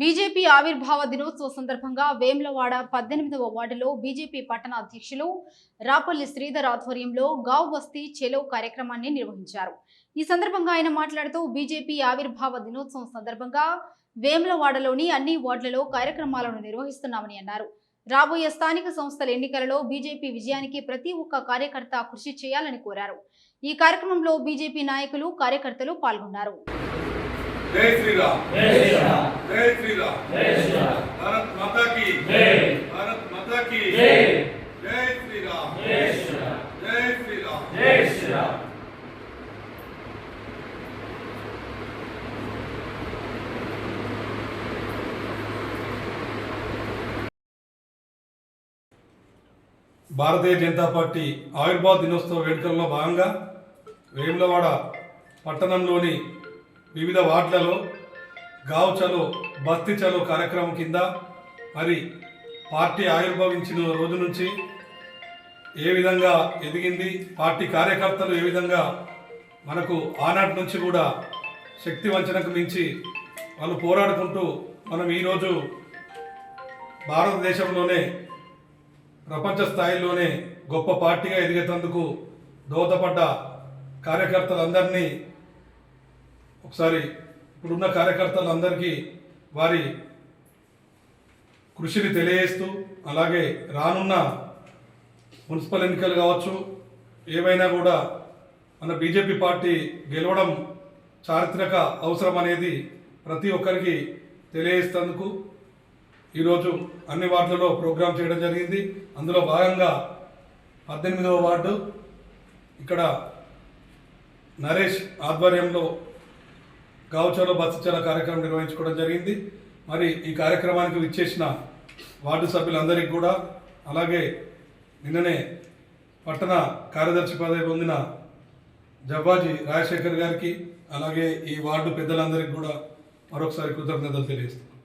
BJP ఆవిర్భావ దినోత్సవ సందర్భంగా వేములవాడ పద్దెనిమిదవ వార్డులో బీజేపీ పట్టణ అధ్యక్షులు రాపల్లి శ్రీధర్ ఆధ్వర్యంలో గావ్ బస్తీ చెలో కార్యక్రమాన్ని నిర్వహించారు. ఈ సందర్భంగా ఆయన మాట్లాడుతూ బీజేపీ ఆవిర్భావ దినోత్సవం సందర్భంగా వేములవాడలోని అన్ని వార్డులలో కార్యక్రమాలను నిర్వహిస్తున్నామని అన్నారు. రాబోయే స్థానిక సంస్థల ఎన్నికలలో బీజేపీ విజయానికి ప్రతి ఒక్క కార్యకర్త కృషి చేయాలని కోరారు. ఈ కార్యక్రమంలో బీజేపీ నాయకులు కార్యకర్తలు పాల్గొన్నారు. భారతీయ జనతా పార్టీ ఆవిర్భావ దినోత్సవ వేడుకల్లో భాగంగా వేములవాడ పట్టణంలోని వివిధ వార్డులలో గావ్ చలో బస్తీ చలో కార్యక్రమం కింద మరి పార్టీ ఆవిర్భవించిన రోజు నుంచి ఏ విధంగా ఎదిగింది పార్టీ కార్యకర్తలు ఏ విధంగా మనకు ఆనాటి నుంచి కూడా శక్తి వంచనకు మించి వాళ్ళు పోరాడుకుంటూ మనం ఈరోజు భారతదేశంలోనే ప్రపంచ స్థాయిలోనే గొప్ప పార్టీగా ఎదిగేటందుకు దోహదపడ్డ కార్యకర్తలందరినీ ఒకసారి ఇప్పుడున్న కార్యకర్తలందరికీ వారి కృషిని తెలియజేస్తూ అలాగే రానున్న మున్సిపల్ ఎన్నికలు కావచ్చు ఏవైనా కూడా మన బీజేపీ పార్టీ గెలవడం చారిత్రక అవసరం అనేది ప్రతి ఒక్కరికి తెలియజేస్తేందుకు ఈరోజు అన్ని వార్డులలో ప్రోగ్రాం చేయడం జరిగింది. అందులో భాగంగా పద్దెనిమిదవ వార్డు ఇక్కడ నరేష్ ఆధ్వర్యంలో గావుచలో బస్సుచల కార్యక్రమం నిర్వహించుకోవడం జరిగింది. మరి ఈ కార్యక్రమానికి విచ్చేసిన వార్డు సభ్యులందరికీ కూడా అలాగే నిన్ననే పట్టణ కార్యదర్శి పదవి పొందిన జబ్బాజీ రాజశేఖర్ గారికి అలాగే ఈ వార్డు పెద్దలందరికీ కూడా మరొకసారి కృతజ్ఞతలు తెలియజేస్తున్నాను